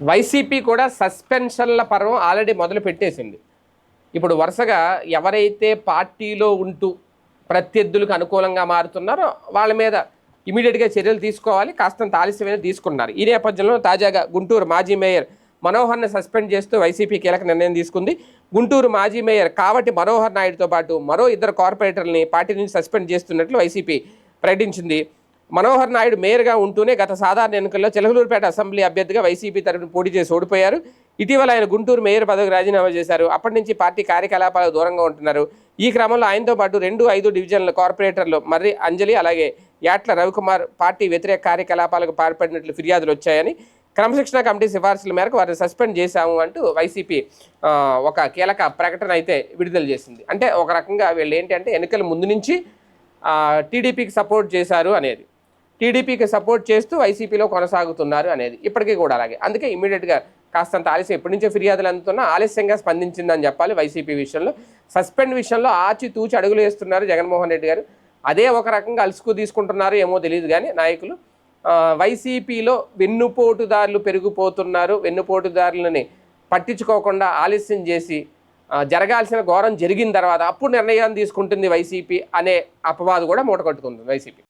YCP కూడా సస్పెన్షన్ల పర్వం already మొదలు పెట్టేసింది. ఇప్పుడు వరుసగా ఎవరైతే పార్టీలో ఉంటూ ప్రత్యర్థులకు అనుకూలంగా మారుతున్నారో వాళ్ళ మీద ఇమీడియట్గా చర్యలు తీసుకోవాలి కాస్తంత ఆలస్యమైన తీసుకున్నారు ఈ నేపథ్యంలో తాజాగా గుంటూరు మాజీ మేయర్ మనోహర్ని సస్పెండ్ చేస్తూ వైసీపీ కీలక నిర్ణయం తీసుకుంది. గుంటూరు మాజీ మేయర్ కావటి మనోహర్ నాయుడుతో పాటు మరో ఇద్దరు కార్పొరేటర్లని పార్టీ నుంచి సస్పెండ్ చేస్తున్నట్లు వైసీపీ ప్రకటించింది. మనోహర్ నాయుడు మేయర్గా ఉంటూనే గత సాధారణ ఎన్నికల్లో చిలకలూరుపేట అసెంబ్లీ అభ్యర్థిగా వైసీపీ తరఫున పోటీ చేసి ఓడిపోయారు. ఇటీవల ఆయన గుంటూరు మేయర్ పదవికి రాజీనామా చేశారు. అప్పటి నుంచి పార్టీ కార్యకలాపాలకు దూరంగా ఉంటున్నారు. ఈ క్రమంలో ఆయనతో పాటు రెండు ఐదు డివిజన్ల కార్పొరేటర్లు మర్రి అంజలి అలాగే యాట్ల రవికుమార్ పార్టీ వ్యతిరేక కార్యకలాపాలకు పాల్పడినట్లు ఫిర్యాదులు వచ్చాయని క్రమశిక్షణ కమిటీ సిఫార్సుల మేరకు వారిని సస్పెండ్ చేశాము అంటూ వైసీపీ ఒక కీలక ప్రకటన అయితే విడుదల చేసింది. అంటే ఒక రకంగా వీళ్ళు ఏంటి అంటే ఎన్నికల ముందు నుంచి టీడీపీకి సపోర్ట్ చేశారు అనేది. టీడీపీకి సపోర్ట్ చేస్తూ వైసీపీలో కొనసాగుతున్నారు అనేది ఇప్పటికీ కూడా అలాగే. అందుకే ఇమీడియట్గా కాస్తంత ఆలస్యం ఎప్పటి నుంచో ఫిర్యాదులు అందుతున్నా ఆలస్యంగా స్పందించిందని చెప్పాలి వైసీపీ విషయంలో. సస్పెండ్ విషయంలో ఆచి తూచి అడుగులు వేస్తున్నారు జగన్మోహన్ రెడ్డి గారు. అదే ఒక రకంగా అలుసుకు తీసుకుంటున్నారు ఏమో తెలియదు కానీ నాయకులు వైసీపీలో వెన్నుపోటుదారులు పెరిగిపోతున్నారు. వెన్నుపోటుదారులని పట్టించుకోకుండా ఆలస్యం చేసి జరగాల్సిన ఘోరం జరిగిన తర్వాత అప్పుడు నిర్ణయం తీసుకుంటుంది వైసీపీ అనే అపవాదు కూడా మూటకట్టుకుంది వైసీపీ.